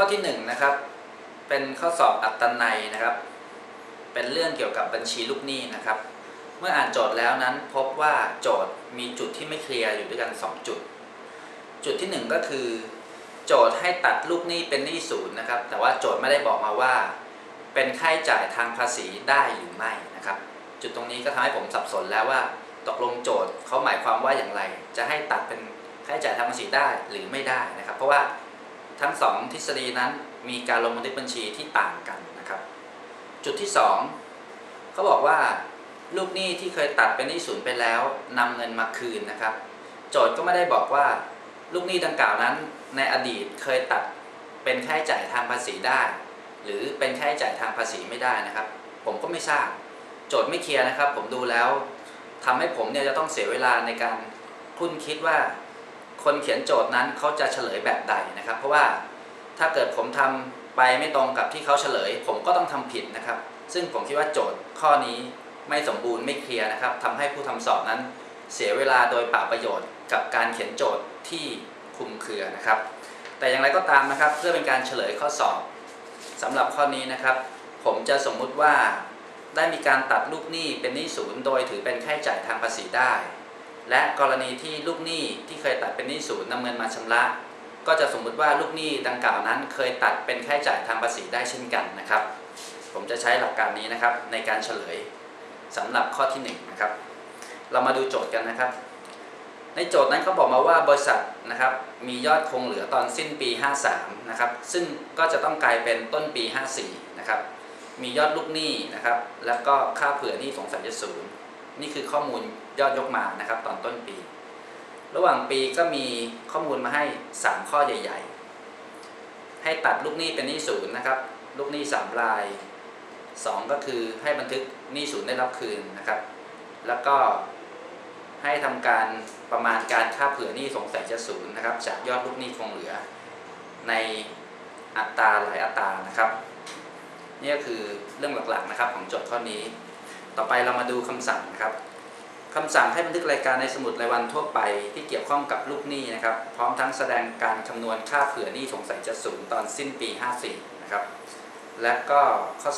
ข้อที่1นงนะครับ เป็นข้อสอบอัตนัยนะครับ เป็นเรื่องเกี่ยวกับบัญชีลูกหนี้นะครับ เมื่ออ่านโจทย์แล้วนั้นพบว่าโจทย์มีจุดที่ไม่เคลียร์อยู่ด้วยกัน 2 จุด จุดที่ 1 ก็คือ โจทย์ให้ตัดลูกหนี้เป็นหนี้ศูนย์นะครับ แต่ว่าโจทย์ไม่ได้บอกมาว่า เป็นค่าใช้จ่ายทางภาษีได้หรือไม่นะครับ จุดตรงนี้ก็ทำให้ผมสับสนแล้วว่า ตกลงโจทย์เขาหมายความว่าอย่างไร จะให้ตัดเป็นค่าใช้จ่ายทางภาษีได้หรือไม่ได้นะครับ เพราะว่า ทั้งสองทฤษฎีนั้นมีการลงบันทึกบัญชีที่ต่างกันนะครับ จุดที่สองเขาบอกว่าลูกหนี้ที่เคยตัดเป็นหนี้ศูนย์ไปแล้วนำเงินมาคืนนะครับ โจทย์ก็ไม่ได้บอกว่าลูกหนี้ดังกล่าวนั้น ในอดีตเคยตัดเป็นค่าใช้จ่ายทางภาษีได้ หรือเป็นค่าใช้จ่ายทางภาษีไม่ได้นะครับ ผมก็ไม่ทราบ โจทย์ไม่เคลียร์นะครับ ผมดูแล้วทำให้ผมเนี่ยจะต้องเสียเวลาในการคุ้นคิดว่า คนเขียนโจทย์นั้นเขาจะเฉลยแบบใดนะครับ เพราะว่าถ้าเกิดผมทำไปไม่ตรงกับที่เขาเฉลย ผมก็ต้องทำผิดนะครับ ซึ่งผมคิดว่าโจทย์ข้อนี้ไม่สมบูรณ์ไม่เคลียร์นะครับทำให้ผู้ทำสอบนั้นเสียเวลาโดยเปล่าประโยชน์ กับการเขียนโจทย์ที่คุมเครือนะครับ แต่อย่างไรก็ตามนะครับ เพื่อเป็นการเฉลยข้อสอบสำหรับข้อนี้นะครับ ผมจะสมมุติว่าได้มีการตัดลูกหนี้เป็นหนี้ศูนย์โดยถือเป็นค่าใช้จ่ายทางภาษีได้ และกรณีที่ลูกหนี้ที่เคยตัดเป็นหนี้ศูนย์นำเงินมาชำระ ก็จะสมมุติว่าลูกหนี้ดังกล่าวนั้นเคยตัดเป็นค่าใช้จ่ายทางภาษีได้เช่นกันนะครับ ผมจะใช้หลักการนี้นะครับในการเฉลยสำหรับข้อที่1นงนะครับเรามาดูโจทย์กันนะครับ ในโจทย์นั้นเขาบอกมาว่าบริษัทนะครับมียอดคงเหลือตอนสิ้นปี 53นะครับซึ่งก็จะต้องกลายเป็นต้นปี 54นะครับมียอดลูกหนี้นะครับแล้วก็ค่าเผื่อหนี้สงสัยจะศูนย์ นี่คือข้อมูลยอดยกมานะครับ ตอนต้นปี ระหว่างปีก็มีข้อมูลมาให้ 3 ข้อใหญ่ ๆ ให้ตัดลูกหนี้เป็นหนี้ศูนย์นะครับ ลูกหนี้3ราย 2 ก็คือให้บันทึกหนี้ศูนย์ได้รับคืนนะครับ แล้วก็ให้ทำการประมาณการค่าเผื่อหนี้สงสัยจะศูนย์นะครับ จากยอดลูกหนี้คงเหลือ ในอัตราหลายอัตรานะครับ นี่ก็คือเรื่องหลักๆนะครับของโจทย์ข้อนี้ ต่อไปเรามาดูคำสั่งครับคำสั่งให้บันทึกรายการในสมุดรายวันทั่วไปที่เกี่ยวข้องกับลูกหนี้นะครับ พร้อมทั้งแสดงการคำนวณค่าเผื่อหนี้สงสัยจะศูนย์ตอนสิ้นปี 54 นะครับ และก็ข้อ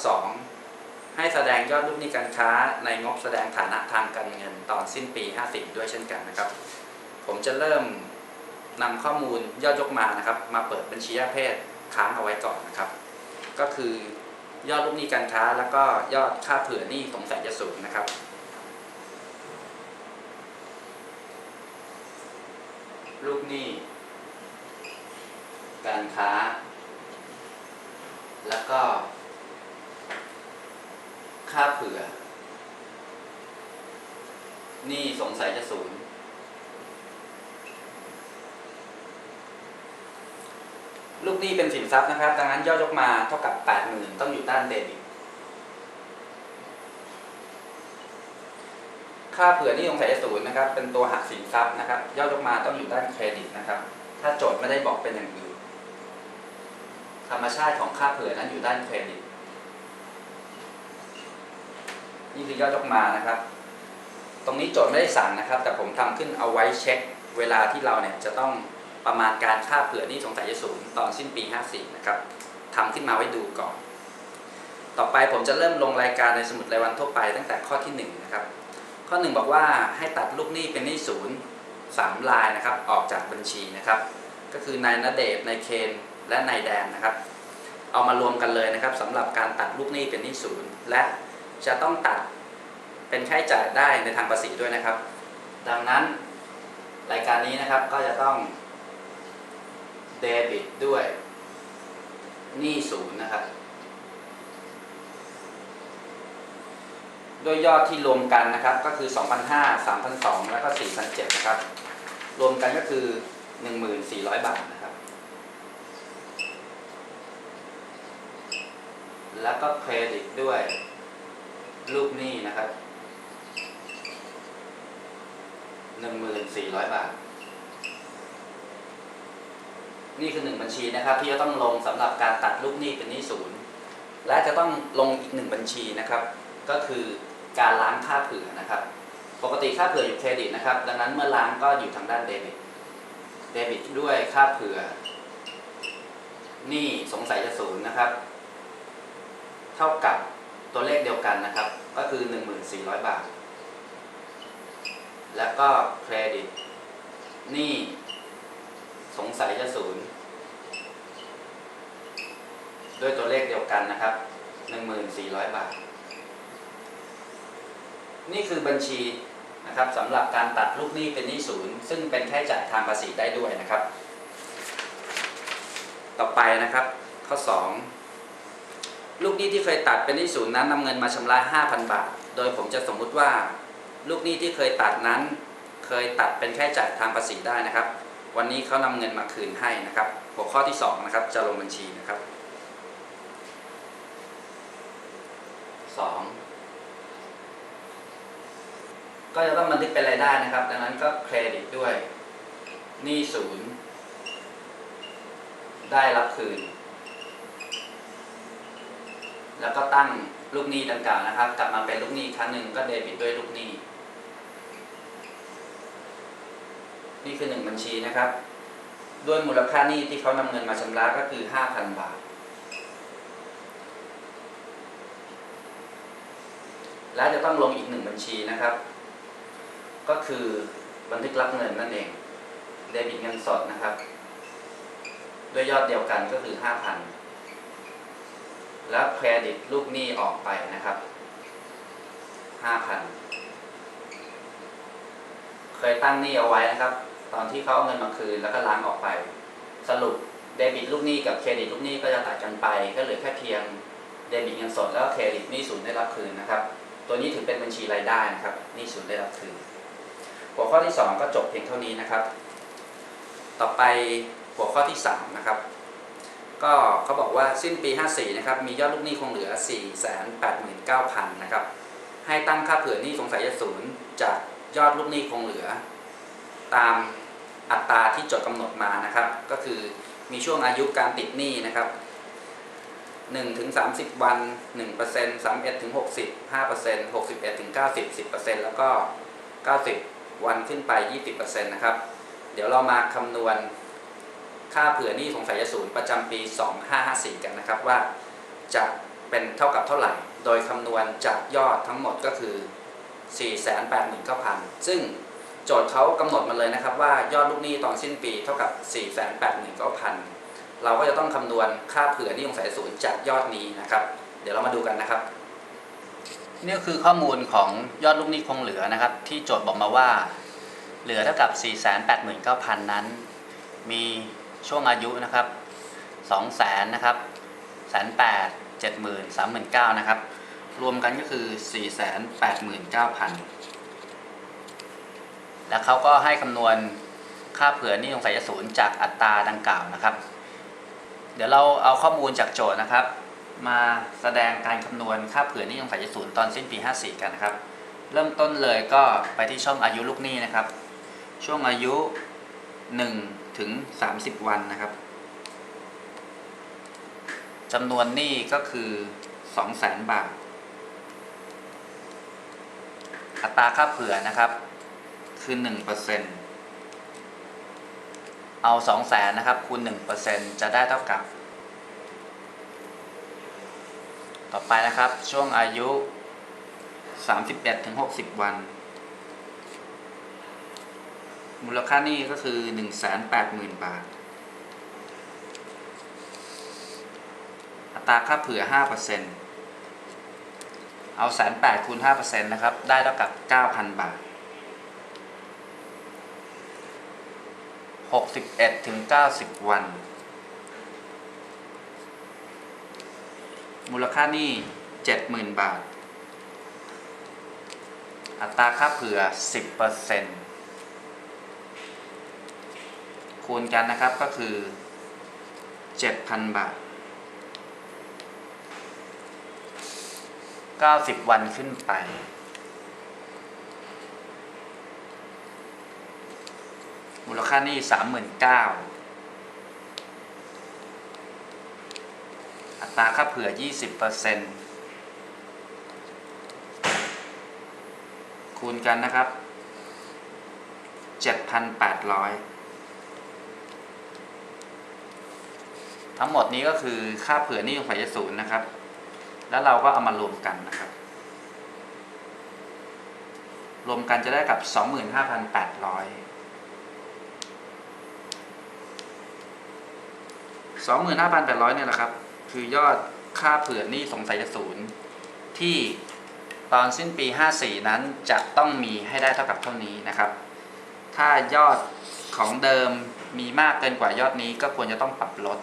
2 ให้แสดงยอดลูกหนี้การค้าในงบแสดงฐานะทางการเงินตอนสิ้นปี 54 ด้วยเช่นกันนะครับ ผมจะเริ่มนำข้อมูลยอดยกมานะครับ มาเปิดบัญชีแยกเพศค้างเอาไว้ก่อนนะครับ ก็คือ ยอดลูกหนี้การค้า แล้วก็ยอดค่าเผื่อหนี้สงสัยจะสูงนะครับ ลูกหนี้การค้า แล้วก็ ค่าเผื่อหนี้สงสัยจะศูนย์ ลูกหนี้เป็นสินทรัพย์นะครับ ดังนั้นยอดยกมาเท่ากับ80,000ต้องอยู่ด้านเดบิต ค่าเผื่อนี้สงสัยศูนย์นะครับ เป็นตัวหักสินทรัพย์นะครับยอดยกมาต้องอยู่ด้านเครดิตนะครับ ถ้าโจทย์ไม่ได้บอกเป็นอย่างอื่น ธรรมชาติของค่าเผื่อนั้นอยู่ด้านเครดิต นี่คือยอดยกมานะครับ ตรงนี้โจทย์ไม่ได้สั่งนะครับ แต่ผมทำขึ้นเอาไว้เช็ค เวลาที่เราเนี่ยจะต้อง ประมาณการค่าเผื่อนี้สงสัยจะสูงตอนสิ้นปี 54 นะครับทำขึ้นมาไว้ดูก่อน ต่อไปผมจะเริ่มลงรายการในสมุดรายวันทั่วไปตั้งแต่ข้อที่1นะครับ ข้อ 1 บอกว่าให้ตัดลูกหนี้เป็นหนี้ศูนย์3รายนะครับ ออกจากบัญชีนะครับ ก็คือนายณเดชน์นายเคนและนายแดนนะครับ เอามารวมกันเลยนะครับสำหรับการตัดลูกหนี้เป็นหนี้ศูนย์และจะต้องตัดเป็นค่าใช้จ่ายได้ในทางภาษีด้วยนะครับ ดังนั้นรายการนี้นะครับก็จะต้อง เดบิตด้วยหนี้ศูนย์นะครับด้วยยอดที่รวมกันนะครับก็คือ 2,500 3,200 แล้วก็ 4,700 นะครับ รวมกันก็คือ 1,400 บาทนะครับ แล้วก็เครดิตด้วยลูกหนี้นะครับ 1,400 บาท นี่คือหนึ่งบัญชีนะครับ ที่จะต้องลงสำหรับการตัดลูกหนี้เป็นหนี้ศูนย์และจะต้องลงอีกหนึ่งบัญชีนะครับ ก็คือการล้างค่าเผื่อนะครับ ปกติค่าเผื่ออยู่เครดิตนะครับ ดังนั้นเมื่อล้างก็อยู่ทางด้านเดบิตเดบิตด้วยค่าเผื่อหนี้สงสัยจะศูนย์นะครับ เท่ากับตัวเลขเดียวกันนะครับ ก็คือ 1,400 บาท แล้วก็เครดิตหนี้ สงสัยจะศูนย์ด้วยตัวเลขเดียวกันนะครับ 1,400 บาท นี่คือบัญชีนะครับสำหรับการตัดลูกหนี้เป็นหนี้ศูนย์ซึ่งเป็นค่าใช้จ่ายทางภาษีได้ด้วยนะครับ ต่อไปนะครับ ข้อ 2 ลูกหนี้ที่เคยตัดเป็นหนี้ศูนย์นั้นนำเงินมาชำระ 5,000 บาท โดยผมจะสมมุติว่า ลูกหนี้ที่เคยตัดนั้น เคยตัดเป็นค่าใช้จ่ายทางภาษีได้นะครับ วันนี้เขานำเงินมาคืนให้นะครับ หัวข้อที่2นะครับจะลงบัญชีนะครับ 2 ก็จะต้องบันทึกเป็นรายได้นะครับ ดังนั้นก็เครดิตด้วยหนี้ศูนย์ได้รับคืน แล้วก็ตั้งลูกหนี้ดังกล่าวนะครับ กลับมาเป็นลูกหนี้ครั้งหนึ่งก็เดบิตด้วยลูกหนี้ นี่คือหนึ่งบัญชีนะครับ ด้วยมูลค่าหนี้ที่เขานำเงินมาชำระก็คือ 5,000 บาท และจะต้องลงอีกหนึ่งบัญชีนะครับ ก็คือบันทึกรับเงินนั่นเองเดบิตเงินสดนะครับ ด้วยยอดเดียวกันก็คือ 5,000 แล้วเครดิตลูกหนี้ออกไปนะครับ 5,000 เคยตั้งหนี้เอาไว้นะครับ ตอนที่เขาเอาเงินมาคืนแล้วก็ล้างออกไป สรุปเดบิตลูกหนี้กับเครดิตลูกหนี้ก็จะตัดกันไป ก็เหลือแค่เพียงเดบิตเงินสดแล้วเครดิตหนี้ศูนย์ได้รับคืนนะครับ ตัวนี้ถือเป็นบัญชีรายได้นะครับหนี้ศูนย์ได้รับคืน หัวข้อที่ 2 ก็จบเพียงเท่านี้นะครับ ต่อไปหัวข้อที่3นะครับก็เขาบอกว่าสิ้นปี 54 นะครับ มียอดลูกหนี้คงเหลือ 489,000 นะครับ ให้ตั้งค่าเผื่อหนี้สงสัยจะศูนย์จากยอดลูกหนี้คงเหลือ ตาม อัตราที่จดกำหนดมานะครับ ก็คือมีช่วงอายุการติดหนี้นะครับ1ถึง30 วัน 1% 31ถึง60 5% 61ถึง90 10%แล้วก็ 90 วันขึ้นไป 20%นะครับ เดี๋ยวเรามาคำนวณค่าเผื่อหนี้สงสัยศูนย์ประจำปี 2554 กันนะครับว่าจะเป็นเท่ากับเท่าไหร่ โดยคำนวณจากยอดทั้งหมดก็คือ 489,000 ซึ่ง โจทย์เขากำหนดมาเลยนะครับ ว่ายอดลูกหนี้ตอนสิ้นปีเท่ากับ 489,000 เราก็จะต้องคำนวณค่าเผื่อนี้สงสัยศูนย์จากยอดนี้นะครับ เดี๋ยวเรามาดูกันนะครับ นี่คือข้อมูลของยอดลูกหนี้คงเหลือนะครับ ที่โจทย์บอกมาว่า เหลือเท่ากับ 489,000 นั้น มีช่วงอายุนะครับ2 0 0 0 0นะครับแสนแปดเจ็ดหมื่นสามหมื่นเก้านะครับ รวมกันก็คือ 489,000 แล้วเขาก็ให้คำนวณค่าเผื่อนี้สงสัยศูนย์จากอัตราดังกล่าวนะครับ เดี๋ยวเราเอาข้อมูลจากโจทย์นะครับ มาแสดงการคำนวณค่าเผื่อนี้สงสัยศูนย์ตอนสิ้นปี 54 กันนะครับ เริ่มต้นเลยก็ไปที่ช่องอายุลูกหนี้นะครับ ช่วงอายุ 1 ถึง 30 วันนะครับจำนวนหนี้ก็คือ200,000 บาท อัตราค่าเผื่อนะครับ คือหนึ่งเปอร์เซ็นต์เอาสองแสนนะครับ คูณหนึ่งเปอร์เซ็นต์จะได้เท่ากับ ต่อไปนะครับ ช่วงอายุสามสิบแปดถึงหกสิบวัน มูลค่านี่ก็คือหนึ่งแสนแปดหมื่นบาท อัตราค่าเผื่อห้าเปอร์เซ็นต์เอาแสนแปดคูณห้าเปอร์เซ็นต์นะครับ ได้เท่ากับเก้าพันบาท 61ถึง90 วัน มูลค่านี้70,000 บาท อัตราค่าเผื่อ 10%คูณกันนะครับก็คือ 7,000 บาท 90 วันขึ้นไป มูลค่าหนี้39,000อัตราค่าเผื่อ20%คูณกันนะครับ7,800เทั้งหมดนี้ก็คือค่าเผื่อนี้สงสัยศูนย์นะครับ แล้วเราก็เอามารวมกันนะครับ รวมกันจะได้กับ 25,800 25,800เนี่ยแหละครับ คือยอดค่าเผื่อหนี้สงสัยจะศูนย์ที่ตอนสิ้นปี 54 นั้นจะต้องมีให้ได้เท่ากับเท่านี้นะครับ ถ้ายอดของเดิมมีมากเกินกว่ายอดนี้ก็ควรจะต้องปรับลด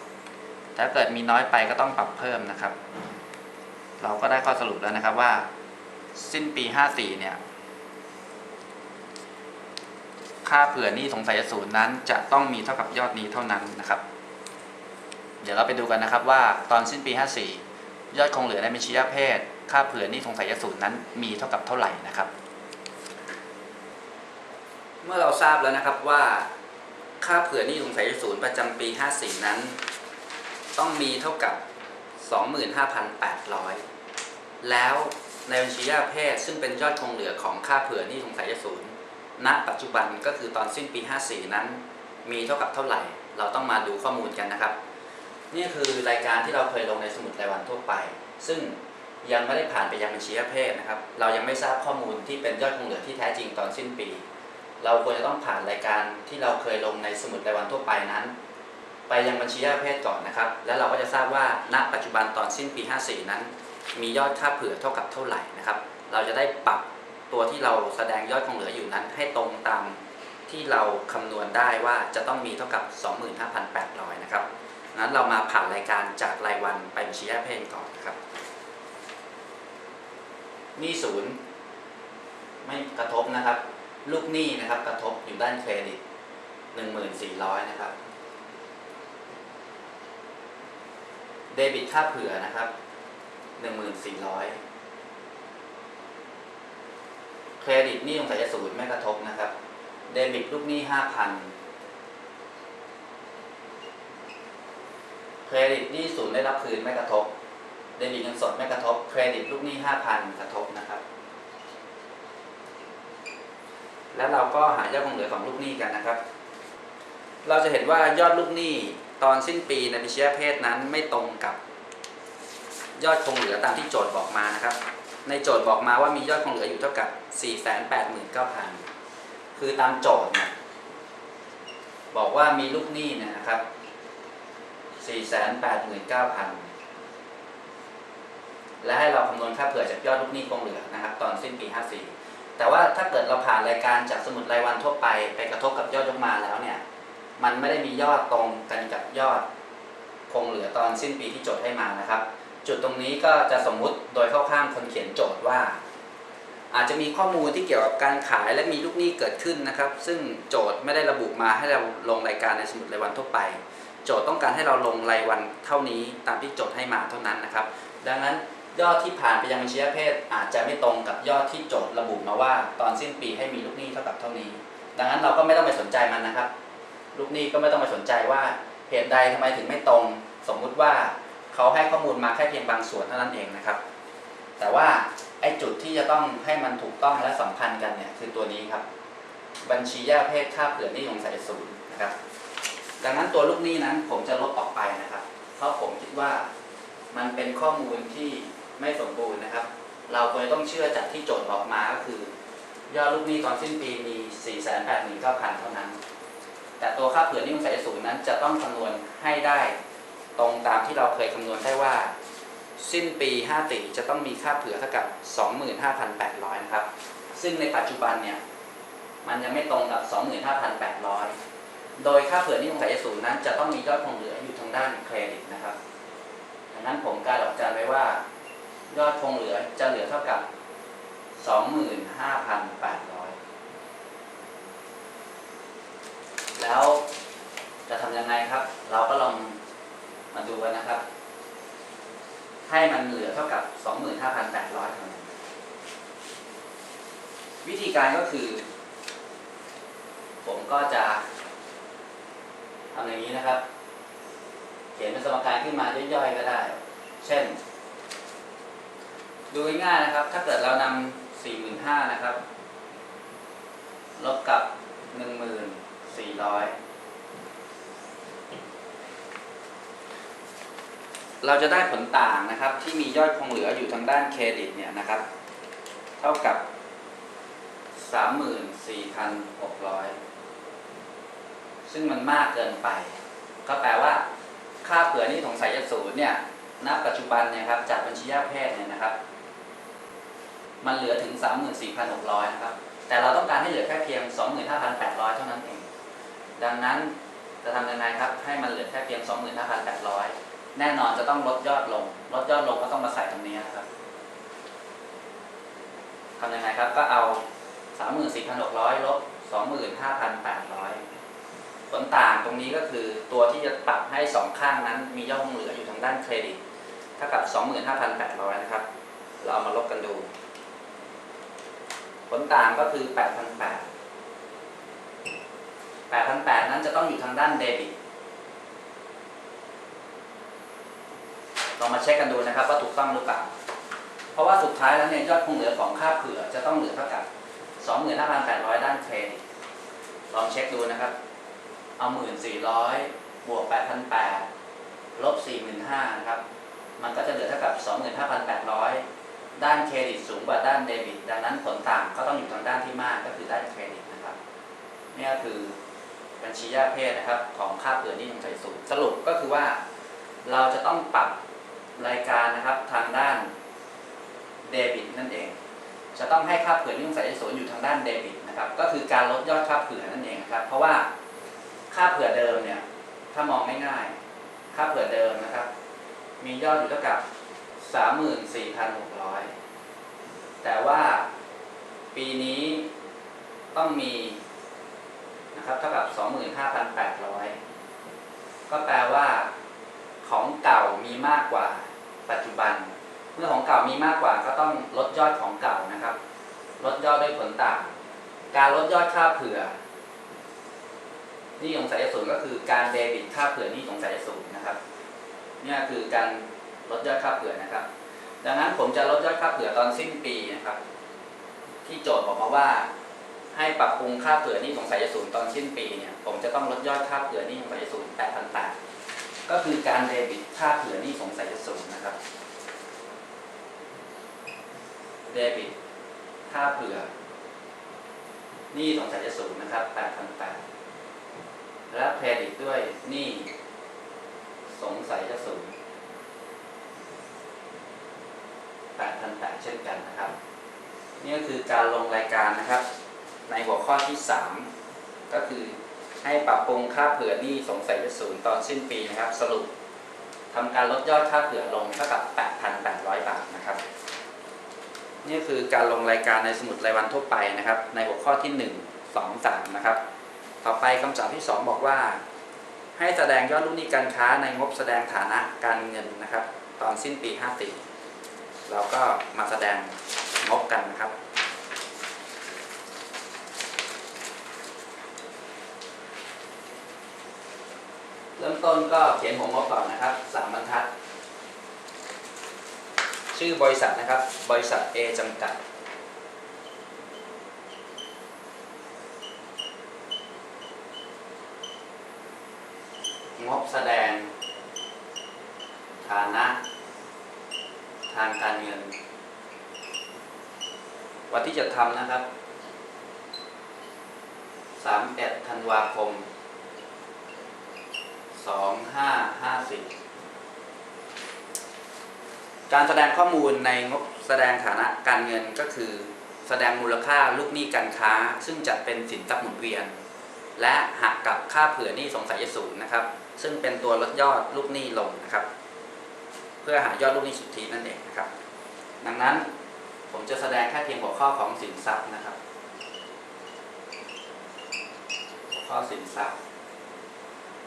ถ้าเกิดมีน้อยไปก็ต้องปรับเพิ่มนะครับ เราก็ได้ข้อสรุปแล้วนะครับว่า สิ้นปี 54 เนี่ย ค่าเผื่อหนี้สงสัยศูนย์นั้นจะต้องมีเท่ากับยอดนี้เท่านั้นนะครับ ดี๋ยวเราไปดูกันนะครับว่าตอนสิ้นปี 54 ยอดคงเหลือในบัญชียาเพศ ค่าเผื่อนี้สงสัยศูนย์นั้นมีเท่ากับเท่าไหร่นะครับ เมื่อเราทราบแล้วนะครับว่า ค่าเผื่อนี้สงสัยศูนย์ประจำปี 54 นั้น ต้องมีเท่ากับ 25,800 แล้วในบัญชียาเพศซึ่งเป็นยอดคงเหลือของค่าเผื่อนี้สงสัยศูนย์ณปัจจุบันก็คือตอนสิ้นปี 54 นั้น มีเท่ากับเท่าไหร่ เราต้องมาดูข้อมูลกันนะครับ นี่คือรายการที่เราเคยลงในสมุดรายวันทั่วไป ซึ่งยังไม่ได้ผ่านไปยังบัญชีประเภทนะครับ เรายังไม่ทราบข้อมูลที่เป็นยอดคงเหลือที่แท้จริงตอนสิ้นปี เราควรจะต้องผ่านรายการที่เราเคยลงในสมุดรายวันทั่วไปนั้น ไปยังบัญชีประเภทก่อนนะครับ แล้วเราก็จะทราบว่าณปัจจุบันตอนสิ้นปี 54 นั้น มียอดค่าเผื่อเท่ากับเท่าไหร่นะครับ เราจะได้ปรับตัวที่เราแสดงยอดคงเหลืออยู่นั้น ให้ตรงตามที่เราคำนวณได้ว่าจะต้องมีเท่ากับ 25,800 นะครับ นั้นเรามาผ่านรายการจากรายวันไปบัญชีแยกเพศก่อนนะครับหนี้ศูนย์ไม่กระทบนะครับ ลูกหนี้นะครับกระทบอยู่ด้านเครดิต1,400นสี่ร้อยนะครับ เดบิตค่าเผื่อนะครับ1,400เครดิตหนี้สงสัยจะศูนย์ไม่กระทบนะครับ เดบิตลูกหนี้5,000 เครดิตหนี้ศูนย์ได้รับคืนไม่กระทบเดบิตเงินสดไม่กระทบเครดิตลูกหนี้5,000กระทบนะครับ แล้วเราก็หายอดคงเหลือของลูกหนี้กันนะครับ เราจะเห็นว่ายอดลูกหนี้ตอนสิ้นปีในบิเชียเพศนั้นไม่ตรงกับ ยอดคงเหลือตามที่โจทย์บอกมานะครับ ในโจทย์บอกมาว่ามียอดคงเหลืออยู่เท่ากับ 489,000 คือตามโจทย์เนี่ยบอกว่ามีลูกหนี้นะครับ 489,000 และให้เราคำนวณค่าเผื่อจากยอดลูกหนี้คงเหลือนะครับ ตอนสิ้นปี 54 แต่ว่าถ้าเกิดเราผ่านรายการจากสมุดรายวันทั่วไปไปกระทบกับยอดยกมาแล้วเนี่ย มันไม่ได้มียอดตรงกันกับยอดคงเหลือตอนสิ้นปีที่โจทย์ให้มานะครับ จุดตรงนี้ก็จะสมมุติโดยเข้าข้างคนเขียนโจทย์ว่า อาจจะมีข้อมูลที่เกี่ยวกับการขายและมีลูกหนี้เกิดขึ้นนะครับ ซึ่งโจทย์ไม่ได้ระบุมาให้เราลงรายการในสมุดรายวันทั่วไป โจทย์ต้องการให้เราลงรายวันเท่านี้ตามที่โจทย์ให้มาเท่านั้นนะครับ ดังนั้นยอดที่ผ่านไปยังบัญชีประเภทอาจจะไม่ตรงกับยอดที่โจทย์ระบุมาว่า ตอนสิ้นปีให้มีลูกหนี้เท่ากับเท่านี้ ดังนั้นเราก็ไม่ต้องไปสนใจมันนะครับ ลูกหนี้ก็ไม่ต้องไปสนใจว่าเหตุใดทำไมถึงไม่ตรง สมมุติว่าเขาให้ข้อมูลมาแค่เพียงบางส่วนเท่านั้นเองนะครับ แต่ว่าไอ้จุดที่จะต้องให้มันถูกต้องและสัมพันธ์กันเนี่ยคือตัวนี้ครับ บัญชีแยกเภทค่าเผื่อหนี้สงสัยศูนย์นะครับ ดังนั้นตัวลูกหนี้นั้นผมจะลบออกไปนะครับ เพราะผมคิดว่ามันเป็นข้อมูลที่ไม่สมบูรณ์นะครับ เราควรจะต้องเชื่อจากที่โจทย์บอกมาก็คือยอดลูกหนี้ตอนสิ้นปีมี 489,000 เท่านั้น แต่ตัวค่าเผื่อหนี้สงสัยศูนย์นั้นจะต้องคำนวณให้ได้ตรงตามที่เราเคยคำนวณได้ว่า สิ้นปี54จะต้องมีค่าเผื่อเท่ากับ 25,800 นะครับ ซึ่งในปัจจุบันเนี่ย มันยังไม่ตรงกับ 25,800 โดยค่าเผื่อนี้สงสัยศูนย์นั้นจะต้องมียอดคงเหลืออยู่ทางด้านเครดิตนะครับดังนั้นผมการดอกจันไว้ว่า ยอดคงเหลือจะเหลือเท่ากับ 25,800 แล้วจะทำยังไงครับ เราก็ลองมาดูกันนะครับ ให้มันเหลือเท่ากับ 25,800เท่านั้นวิธีการก็คือ ผมก็จะ ทำอย่างนี้นะครับ เขียนเป็นสมการขึ้นมาย่อยๆก็ได้ เช่น ดูง่ายๆนะครับ ถ้าเกิดเรานำ45,000นะครับ ลบกับ 1400 เราจะได้ผลต่างนะครับ ที่มียอดคงเหลืออยู่ทางด้านเครดิตเนี่ยนะครับ เท่ากับ 34,600 ซึ่งมันมากเกินไป ก็แปลว่า ค่าเผื่อนี่สงสัยจะศูนย์เนี่ยณปัจจุบันเนี่ยครับจากบัญชีแยกเพศเนี่ยนะครับ มันเหลือถึง 34,600นะครับแต่เราต้องการให้เหลือแค่เพียง 25,800 เท่านั้นเอง ดังนั้นจะทำยังไงครับ ให้มันเหลือแค่เพียง 25,800 แน่นอนจะต้องลดยอดลง ลดยอดลงก็ต้องมาใส่ตรงนี้นะครับทำยังไงครับ ก็เอา 34,600 ลบ 25,800 ผลต่างตรงนี้ก็คือตัวที่จะปรับให้สองข้างนั้นมียอดคงเหลืออยู่ทางด้านเครดิตเท่ากับ 25,800 นะครับ เราเอามาลบกันดู ผลต่างก็คือ 8,800 8,800 นั้นจะต้องอยู่ทางด้านเดบิตลองมาเช็คกันดูนะครับว่าถูกต้องหรือเปล่า เพราะว่าสุดท้ายแล้วเนี่ยยอดคงเหลือของค่าเผื่อจะต้องเหลือเท่ากับ 25,800 ด้านเครดิตลองเช็คดูนะครับ เอา1,400บวก8,800ลบ45,000นะครับ มันก็จะเหลือเท่ากับ25,800ด้านเครดิตสูงกว่าด้านเดบิต ดังนั้นผลต่างก็ต้องอยู่ทางด้านที่มากก็คือด้านเครดิตนะครับนี่ก็คือบัญชีแยกเพศนะครับ ของค่าเผื่อนี้ยังใส่สูงสรุปก็คือว่า เราจะต้องปรับรายการนะครับทางด้านเดบิตนั่นเอง จะต้องให้ค่าเผื่อนี้ยังใส่สูงอยู่ทางด้านเดบิตนะครับ ก็คือการลดยอดค่าเผื่อนั่นเองนะครับ เพราะว่า ค่าเผื่อเดิมเนี่ย ถ้ามองง่ายๆค่าเผื่อเดิมนะครับ มียอดอยู่เท่ากับ34,600 แต่ว่าปีนี้ต้องมีนะครับเท่ากับ 25,800 ก็แปลว่า ของเก่ามีมากกว่าปัจจุบัน เมื่อของเก่ามีมากกว่าก็ต้องลดยอดของเก่านะครับ ลดยอดด้วยผลต่าง การลดยอดค่าเผื่อ นี่สงสัยศูนย์ก็คือการเดบิตค่าเผื่อนี่สงสัยศูนย์นะครับเนี่ยคือการลดยอดค่าเผื่อนะครับ ดังนั้นผมจะลดยอดค่าเผื่อตอนสิ้นปีนะครับ ที่โจทย์บอกมาว่า ให้ปรับปรุงค่าเผื่อนี่สงสัยศูนย์ตอนสิ้นปีเนี่ยผมจะต้องลดยอดค่าเผื่อนี่สงสัยศูนย์8,800ก็คือการเดบิตค่าเผื่อนี่สงสัยศูนย์นะครับเดบิตค่าเผื่อนี่สงสัยศูนย์นะครับ8,800 และเครดิตด้วยหนี้สงสัยศูนย์8,800เช่นกันนะครับ นี่ก็คือการลงรายการนะครับ ในหัวข้อที่ 3 ก็คือให้ปรับปรุงค่าเผื่อหนี้สงสัยศูนย์ตอนสิ้นปีนะครับ สรุปทำการลดยอดค่าเผื่อลงเท่ากับ 8,800 บาทนะครับ นี่คือการลงรายการในสมุดรายวันทั่วไปนะครับ ในหัวข้อที่ 1 2 3 นะครับ ต่อไปคำสั่งที่ 2 บอกว่า ให้แสดงยอดลูกหนี้การค้าในงบแสดงฐานะการเงินนะครับ ตอนสิ้นปี 54 เราก็มาแสดงงบกันนะครับเริ่มต้นก็เขียนหัวงบก่อนนะครับสามบรรทัด ชื่อบริษัทนะครับ บริษัท A จำกัด งบแสดง ฐานะ ทางการเงิน วันที่จะทำนะครับ 31 ธันวาคม 2554 การแสดงข้อมูลในงบแสดงฐานะการเงินก็คือ แสดงมูลค่าลูกหนี้การค้า ซึ่งจัดเป็นสินทรัพย์หมุนเวียน และหักกับค่าเผื่อหนี้สงสัยศูนย์นะครับ ซึ่งเป็นตัวลดยอดลูกหนี้ลงนะครับ เพื่อหายอดลูกหนี้สุทธินั่นเองนะครับ ดังนั้นผมจะแสดงแค่เพียงหัวข้อของสินทรัพย์นะครับ หัวข้อสินทรัพย์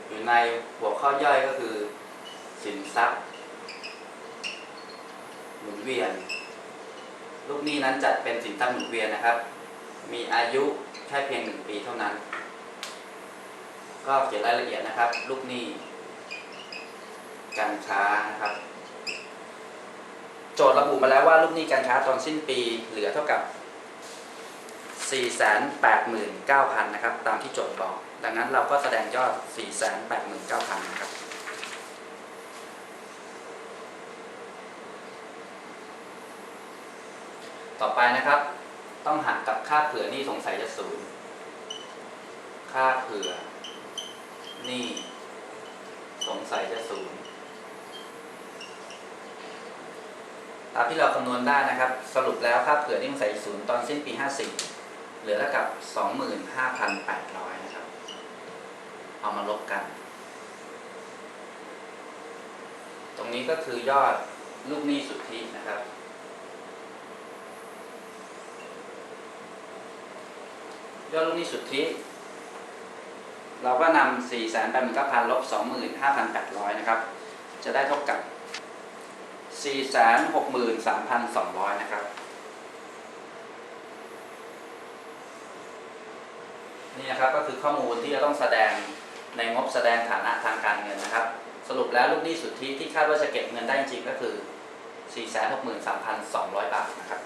อยู่ในหัวข้อย่อยก็คือ สินทรัพย์หมุนเวียน ลูกหนี้นั้นจัดเป็นสินทรัพย์หมุนเวียนนะครับ มีอายุแค่เพียงหนึ่งปีเท่านั้น ก็เขียนรายละเอียดนะครับ ลูกหนี้ การค้านะครับ โจทย์ระบุมาแล้วว่าลูกหนี้การค้าตอนสิ้นปีเหลือเท่ากับ 489,000นะครับ ตามที่โจทย์บอก ดังนั้นเราก็แสดงยอด 489,000นะครับต่อไปนะครับ ต้องหักกับค่าเผื่อนี่สงสัยจะศูนย์ค่าเผื่อ นี่ สงสัยจะศูนย์ตามที่เราคำนวณได้นะครับ สรุปแล้วค่าเผื่อหนี่สงสัยศูนย์ตอนสิ้นปี 54 เหลือเท่ากับ 25,800 นะครับ เอามาลบกัน ตรงนี้ก็คือยอดลูกหนี้สุทธินะครับยอดลูกหนี้สุทธิ เราก็นำ4 8 9 0 0 0ลบ25,800 นะครับ จะได้เท่ากับ 463,200 นะครับ นี่นะครับก็คือข้อมูลที่จะต้องแสดงในงบแสดงฐานะทางการเงินนะครับ สรุปแล้วลูกหนี้สุทธิที่คาดว่าจะเก็บเงินได้จริงก็คือ 463,200 บาทนะครับ